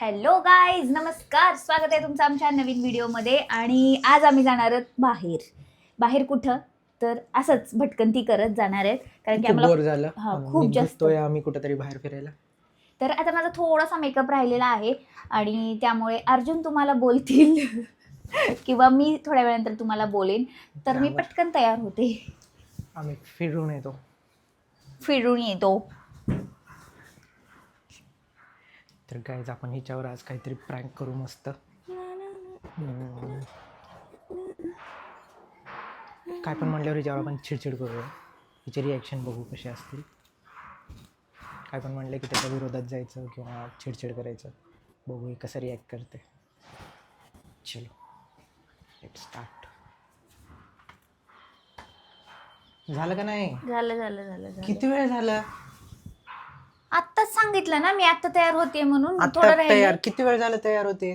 Hello guys नमस्कार. स्वागत आहे तुमचं आमच्या नवीन व्हिडिओमध्ये. आणि आज आम्ही जाणार आहोत बाहेर. बाहेर कुठं? तर असंच भटकंती करत जाणार आहेत. कारण की बोर आम्हाला झालं. हा, खूप जास्त. निघतोय आम्ही कुठेतरी बाहेर फिरायला. तर आता माझा थोडासा मेकअप राहिलेला आहे. आणि त्यामुळे अर्जुन तुम्हाला बोलतील. किंवा मी थोड्या वेळानंतर तुम्हाला बोलेन. तर मी बरोबर. पटकन तयार होते. आम्ही फिरून येतो. फिरून येतो. तर काय आपण हिच्यावर आज काहीतरी प्रँक करू मस्त. काय पण म्हणल्यावर हिच्यावर आपण चिडचिड करूया. हिचे रिॲक्शन बघू कसे असतील. काय पण म्हणलं की त्याच्या विरोधात जायचं किंवा चिडचिड करायचं. बघू ही कसं रिॲक्ट करते. चलो लेट स्टार्ट झालं का नाही? झालं झालं झालं. किती वेळ झाला? आत्ताच सांगितलं ना मी आत्ता तयार होते म्हणून आता थोडं राहिलं. तयार. किती वेळ झाला तयार होते?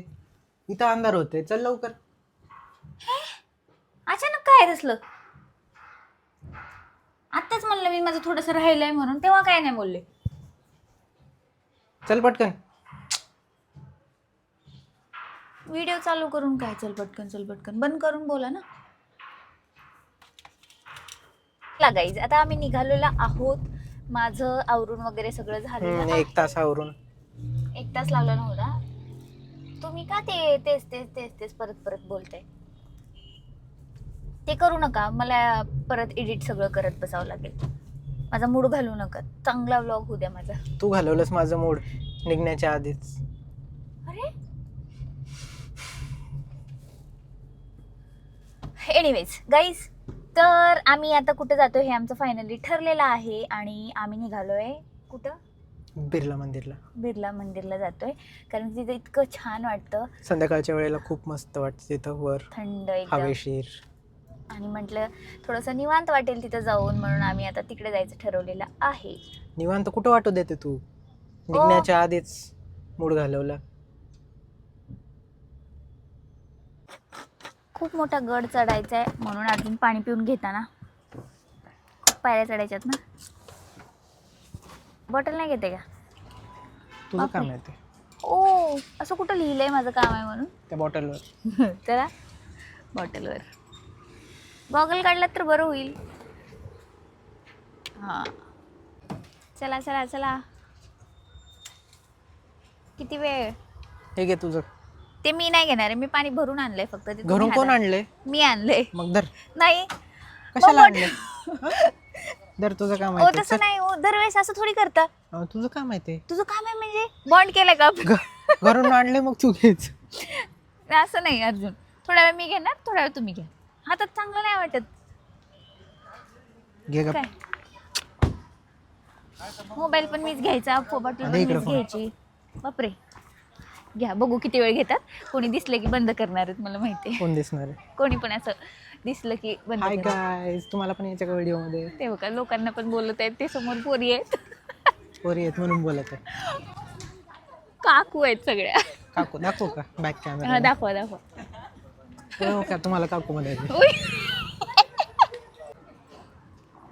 इथं अंधार होते चल लवकर. अचानक काय असलं आत्ताच म्हणलं मी माझं थोडंसं राहिलंय म्हणून तेव्हा काय नाही बोलले. चल पटकन. व्हिडिओ चालू करून काय? चल पटकन चल पटकन. बंद करून बोला ना. गाईज आता आम्ही निघालेलो आहोत. माझं आवरून वगैरे सगळं हम्म, आहे. एक तासावरून एक तास लागला नव्हता. तुम्ही का ते तेच तेच तेच तेच परत परत बोलताय? ते करू नका. मला परत एडिट सगळं करत बसावं लागेल. माझा मूड घालू नका. चांगला व्लॉग होऊ द्या माझा. तू घालवलंस माझं मूड निघण्याच्या आधीच. अरे? एनिवेज गाईज तर आम्ही आता कुठे जातो हे आमचं फायनली ठरलेलं आहे आणि आम्ही निघालोय कुठं? बिर्ला मंदिरला. बिर्ला मंदिरला जातोय. कारण तिथं इतकं छान वाटतं. संध्याकाळच्या वेळेला खूप मस्त वाटतं तिथं वर. थंड एकदम. हवेशीर आणि म्हटलं थोडंसं निवांत वाटेल तिथं जाऊन म्हणून आम्ही आता तिकडे जायचं ठरवलेलं आहे. निवांत कुठं वाटू देते तू? निघण्याच्या आधीच मूड घालवला. खूप मोठा गड चढायचा आहे म्हणून अजून पाणी पिऊन घेताना. खूप पायऱ्या चढायच्यात ना. बॉटल नाही घेते का? तुझं. काम आहे ते. ओ असं कुठं लिहिलंय माझं काम आहे म्हणून? त्या बॉटलवर चला. बॉटलवर गॉगल काढलात तर बरं होईल. हां. चला चला चला. किती वेळ? हे घे तुझं. ते मी नाही घेणार आहे. मी पाणी भरून आणलंय फक्त ते तुम्ही घरून कोण आणले मी आणलंय. मग धर. नाही. कशाला मग आणले धर तुझं काम ओ आहे ते. तसं. नाही ओ दरवेळेस असं थोडी करता. तुझं काम आहे ते. तुझं काम आहे म्हणजे बॉन्ड केलं का आपण? घ- घरून आणले मग तू घेच असं नाही अर्जुन थोडा वेळ मी घेणार थोडा वेळ तुम्ही घ्या. हातात चांगलं नाही वाटत. घे गप. काय? मोबाईल पण मीच घ्यायचा बॉटल दे इकडं मीच. घ्यायची. बापरे. घ्या बघू किती वेळ घेतात. कोणी दिसलं की बंद करणार आहेत मला माहिती आहे. कोण दिसणार आहे? कोणी पण असं दिसलं की बंद हाय करणार. गायस तुम्हाला पण याच्या व्हिडिओमध्ये ते बघा लोकांना पण बोलत आहेत ते समोर पोरी आहेत. पोरी आहेत म्हणून बोलत आहे काकू आहेत सगळ्या. काकू दाखवू का? बॅक हा, कॅमेरा दाखवा दाखवा. हो का? तुम्हाला काकू म्हणायचं उई.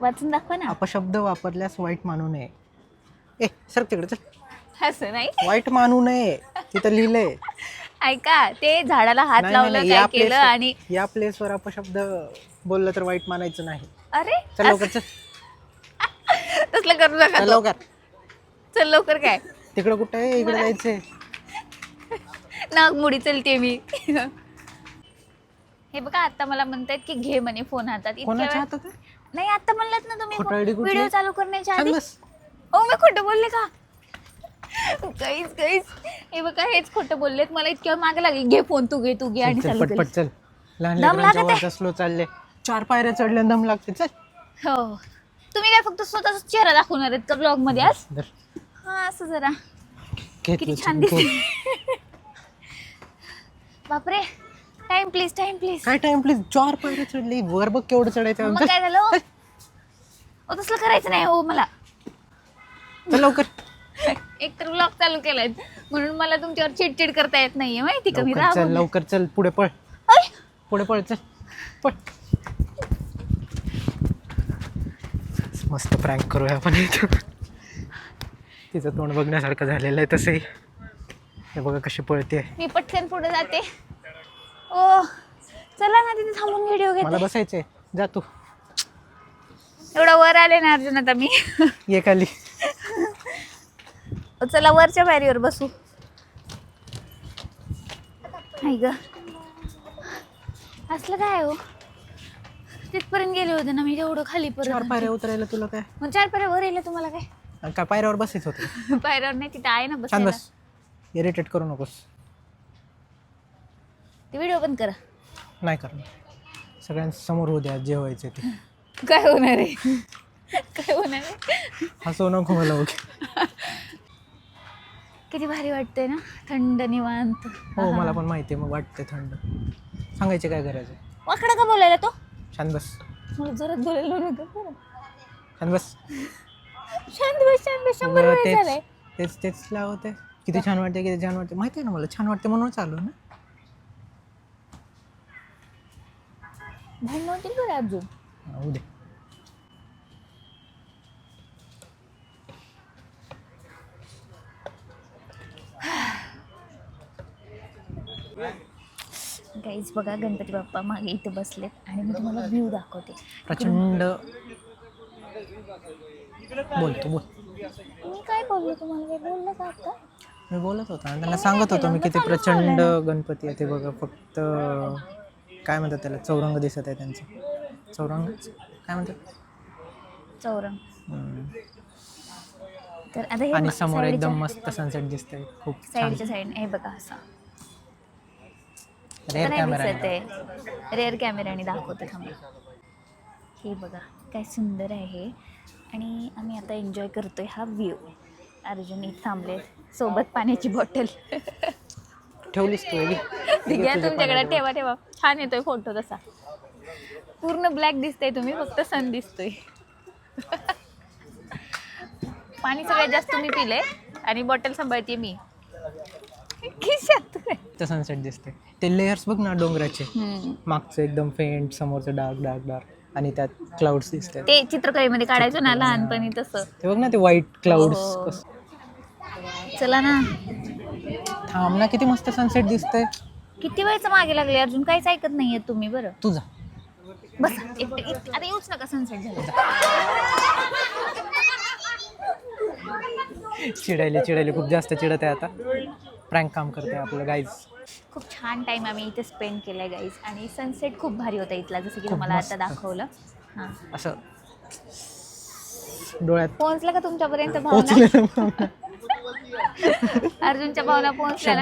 वाचून दाखवा ना. अपशब्द वापरल्यास वाईट मानू नये. ए सर तिकडे चल. असं नाही. वाईट मानू नये. तिथं लिहिलंय. ऐका ते झाडाला हात नाही, लावलं नाही, काय या केलं आणि या प्लेसवर अपशब्द बोललं तर वाईट मानायचं नाही. अरे चल लवकर चल. तसलं करू नका चल तो. लवकर. चल लवकर काय? तिकडं कुठं आहे? इकडे जायचंय. नाग मुडी चलते मी. हे बघा आता मला म्हणतायत की घे म्हणे फोन हातात. इतक्या कोणाच्या वेळ- हातात आहे? नाही आता म्हणलात ना तुम्ही. कुठली? व्हिडिओ चालू करण्याच्या आधी. सांग बस. हो मी खोटं बोलले का? काहीच काहीच. हे बघा हेच खोटं बोललेत. मला इतक्या मागे लागेल. घे फोन तू घे तू घे आणि चल, चालू पटपट चल. लहान दम लेकरांच्या लागत आहे. स्लो चालले. चार पायऱ्या चढल्या दम लागते. चल. हो. तुम्ही काय फक्त स्वतःचा चेहरा दाखवणार आहेत का ब्लॉगमध्ये आज धर. हा असं जरा. घे किती तुझं, छान घे. दिसते बापरे. टाइम प्लीज टाइम प्लीज काय टाइम प्लीज चार पायऱ्या चढली. वर बघ केवढं चढायचं मग काय झालं? ओ तसलं करायचं नाही हो मला. लवकर. एक तर ब्लॉग चालू केलाय. म्हणून मला तुमच्यावर चिडचिड करता येत नाहीये माहिती का? मी लवकर चल लवकर चल. पुढे पळ. पुढे पळ चल. पळ. मस्त प्रँक करूया आपण इथं. तिचं तोंड बघण्यासारखं झालेलं आहे तसंही. हे बघा कशी पळते मी पटकन पुढे जाते. ओ चला ना तिथे थांबून व्हिडिओ मला घेते बसायचंय. जा तू. एवढा वर आले ना अर्जुन आता मी. ये खाली. चला वरच्या पायरीवर बसू. नाही ग. असलं काय हो? तिथपर्यंत गेले होते ना मी तेवढं खाली चार परत पायऱ्या उतरायला तुला काय? मग चार पायऱ्या वर येईल तुम्हाला काय? आणि काय पायऱ्यावर बसायचं होतं? पायऱ्यावर नाही तिथे आहे ना छान बसायला. बस. इरिटेट करू नकोस. ते व्हिडिओ पण करा. नाही करणार. सगळ्यांसमोर होऊ द्या जे व्हायचं ते. काय होणार आहे? काय होणार आहे? हसू नको मला ओके किती भारी वाटतंय ना? थंड निवांत. हो मला पण माहिती आहे मग वाटते थंड. सांगायचे काय करायचं वाकडा का बोलायला तो? छान बस. मला जोरात बोलायला नका बरं. छान बस. शांत बस शांत बस. शंभर उगाच वेळेस झालंय. तेच तेच तेच लावते. किती छान वाटते किती छान वाटते माहिती आहे ना मला छान वाटते म्हणून चालू ना. भांडण होतील बरं होऊ दे. गाईज बघा गणपती बाप्पा मागे इथे बसलेत आणि मी तुम्हाला व्ह्यू दाखवते. प्रचंड बोलतो बोल. मी काय बोललो तुम्हाला? बोललं का आता. मी बोलत होतो आणि त्यांना सांगत होतो मी किती प्रचंड गणपती आहे ते बघा फक्त काय म्हणतात त्याला चौरंग दिसत आहे त्यांचं. चौरंग? काय म्हणतात? चौरंग. तर आता हे आणि समोर एकदम मस्त सनसेट दिसतंय. खूप साईडच्या साईड हे बघा असं. रेअर नाही कॅमेरा दिसत आहे. रेअर कॅमेऱ्याने दाखवते थांबा. हे बघा काय सुंदर आहे आणि आम्ही आता एन्जॉय करतोय हा व्ह्यू अर्जुन इथे थांबले सोबत पाण्याची बॉटल ठेवलीस तू घ्या तुमच्याकडे ठेवा ठेवा. छान येतोय फोटो तसा. पूर्ण ब्लॅक दिसतंय तुम्ही फक्त सन दिसतोय. पाणी सगळ्यात जास्त मी पिले आणि बॉटल सांभाळते मी. खिशात सनसेट दिसते ते लेयर्स बघ ना डोंगराचे. मागचं एकदम फेंट समोरचं डार्क डार्क डार्क आणि त्यात क्लाउड्स दिसते ते चित्रकलेमध्ये काढायचं ना लहानपणी तसं. ते बघ ना ते व्हाईट क्लाउड्स हो. चला ना. थांब ना किती मस्त सनसेट दिसतंय. किती वेळचं मागे लागले? अर्जुन काहीच ऐकत नाहीये तुम्ही बरं. तुझा बस आता येऊच नका सनसेट झालं. चिडायले चिडायले. खूप जास्त चिडत आहे आता. प्रँक काम करते आपलं गाईज खूप छान टाइम आम्ही इथे स्पेंड केलाय गाईज आणि सनसेट खूप भारी होता इथला जसं की तुम्हाला आता. दाखवलं. हां. असं डोळ्यात पोहोचलं का तुमच्यापर्यंत भावना? अर्जुनच्या भावना पोहोचल्या ना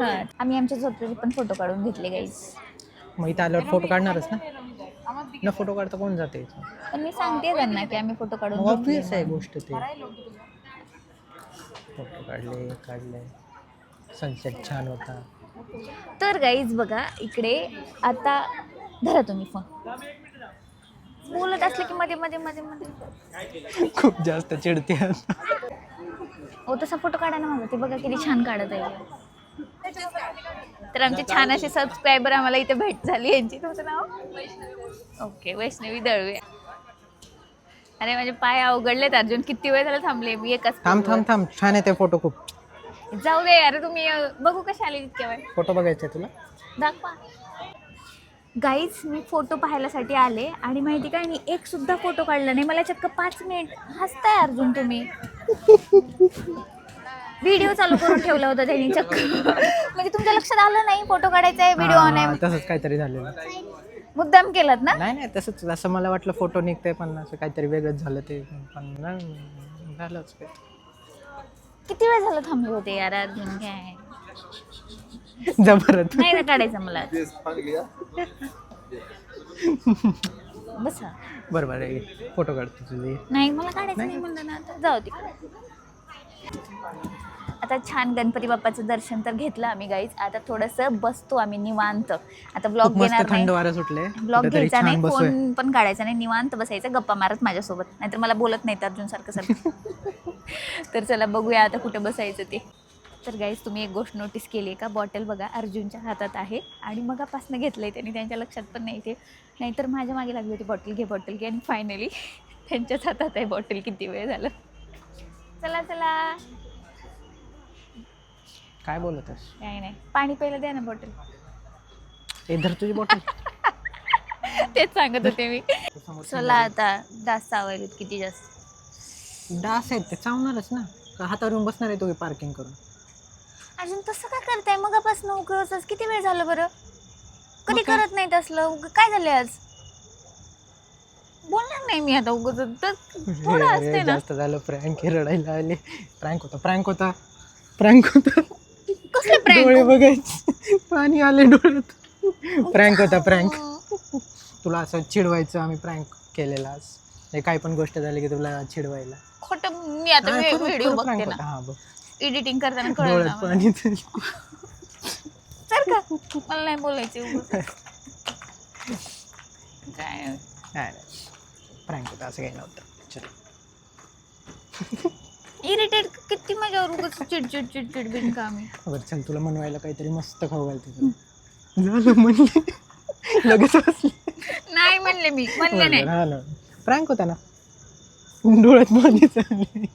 हां. आम्ही आमच्या झोपडीचे पण फोटो काढून घेतले गाईज मग इथं आल्यावर फोटो काढणारच ना? न फोटो काढता कोण जाते पण मी सांगते त्यांना की आम्ही फोटो काढून ऑब्विस आहे गोष्ट ते. फोटो काढले काढले. सनसेट छान होता. तर गाईज बघा इकडे आता धरा तुम्ही फोन बोलत असले की मध्ये मध्ये मध्ये मध्ये. खूप जास्त चिडते. हो तसा फोटो काढा ना माझा ते बघा किती छान काढत आहे. तर आमचे छान असे सबस्क्रायबर आम्हाला इथे भेट झाली यांची. तुमचं नाव? ओके वैष्णवी दळवे. अरे माझे पाय अवघडलेत अर्जुन किती वेळ झाला थांबले? मी एकच थांब थांब थांब. छान आहे ते फोटो खूप. जाऊ दे अरे तुम्ही अं, बघू कसे आले इतक्या वेळ. फोटो बघायचे तुला? दाखवा. गाईज मी फोटो पाहायलासाठी आले आणि माहिती काय मी एक सुद्धा फोटो काढला नाही. मला चक्क पाच मिनिट हसताय अर्जुन तुम्ही. व्हिडिओ चालू करून ठेवला होता त्यांनी चक्क. म्हणजे तुमच्या लक्षात आलं नाही फोटो काढायचा आहे व्हिडिओ ऑन हा, आहे तसंच काहीतरी झालेलं. मुद्दाम केलात ना? नाही नाही तसंच. असं मला वाटलं फोटो निघतंय पण असं काहीतरी वेगळंच झालं ते. पण नाही, झालंच काय. किती वेळ झाला थांबले होते यार? अर्जुन काय जबरत नाही ना काढायचं मला? बसा. बरं बरं ये, फोटो काढतो तुझे. नाही मला काढायचं नाही? म्हणलं ना आता. जाऊ तिकडे आता छान गणपती बाप्पाचं दर्शन तर घेतलं आम्ही गाईज आता थोडंसं बसतो आम्ही निवांत. आता ब्लॉग मस्त घेणार नाही. थंड वारं सुटले ब्लॉग कुठेतरी घ्यायचा नाही छान बसोय फोन पण काढायचा नाही. निवांत बसायचं गप्पा मारत माझ्यासोबत. नाहीतर मला बोलत नाहीत अर्जुन सारखं सारखं. तर चला बघूया आता कुठे बसायचं ते. तर गाईज तुम्ही एक गोष्ट नोटीस केली आहे का? बॉटल बघा अर्जुनच्या हातात आहे आणि मगापासून घेतलं आहे त्यांनी त्यांच्या लक्षात पण नाही ते. नाहीतर माझ्या मागे लागली होती बॉटल घे बॉटल घे आणि फायनली त्यांच्याच हातात आहे बॉटल किती वेळ झालं? चला चला. काय बोलतस? नाही नाही. पाणी पहिलं द्या ना बॉटल धर तुझी बॉटल तेच सांगत होते मी. चला आता डास चावायलेत किती जास्त. डास आहेत ते चावणारच ना. का हातावर येऊन बसणार आहे तो पार्किंग करून? अजून तसं का करताय? मगापासून उकळच किती वेळ झालं बरं? कधी काय? करत नाही तसलं उग- काय झालंय आज? बोलणार नाही मी आता थोडं अरे, असते ना. जास्त झालं प्रँक रडायला आले. प्रँक होता प्रँक होता. प्रँक होता. कसलं डोळे प्रँक बघायचे. पाणी आले डोळ्यात. प्रँक होता प्रँक तुला असं चिडवायचं आम्ही प्रँक केलेला आज. हे काही पण गोष्ट झाली की तुला चिडवायला. खोट मी आता हा, व्हिडिओ खरं बघते prank ना. हा बघ. एडिटिंग करताना कळलं डोळ्यात ना. पाणी तरी. चल का? मला नाही बोलायचे. काय? नाही. प्रँक होता असं काही नव्हतं. चल. इरिटेट किती माझ्यावर उगाच चिडचिड चिडचिड बिनकामी बरं चल तुला मनवायला काहीतरी मस्त खाऊ घालते तुला झालं म्हणले. लगेच हसले. नाही म्हणले मी. म्हणले नाही बरं, हा ना प्रँक होता ना. डोळ्यात पाणी चालले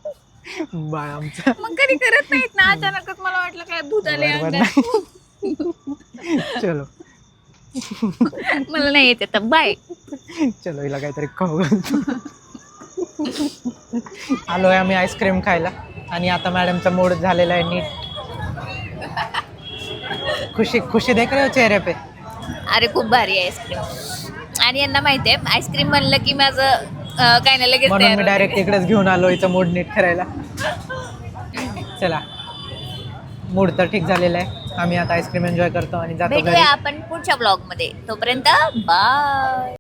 बाळ आमचा. मग कधी करत नाहीत ना अचानकच मला वाटलं काय भूत आले अंगात. चलो. मला नाही येते बाय. चलो हिला काहीतरी खाऊ घालतो. आलोय आम्ही आईस्क्रीम खायला. आणि आता मॅडमचा मूड झालेला आहे नीट. खुशी खुशी देख रहे हो चेहरे पे. अरे खूप भारी आहे आईस्क्रीम. आणि यांना माहिती आहे आईस्क्रीम म्हणलं की माझं काय नाही लगेच म्हणून मी. डायरेक्ट इकडेच घेऊन आलो हिचं मूड नीट करायला चला. मूड तर ठीक झालेला आहे. आम्ही आता आईस्क्रीम एन्जॉय करतो आणि जातो घरी. भेटूया आपण पुढच्या ब्लॉगमध्ये. तोपर्यंत बाय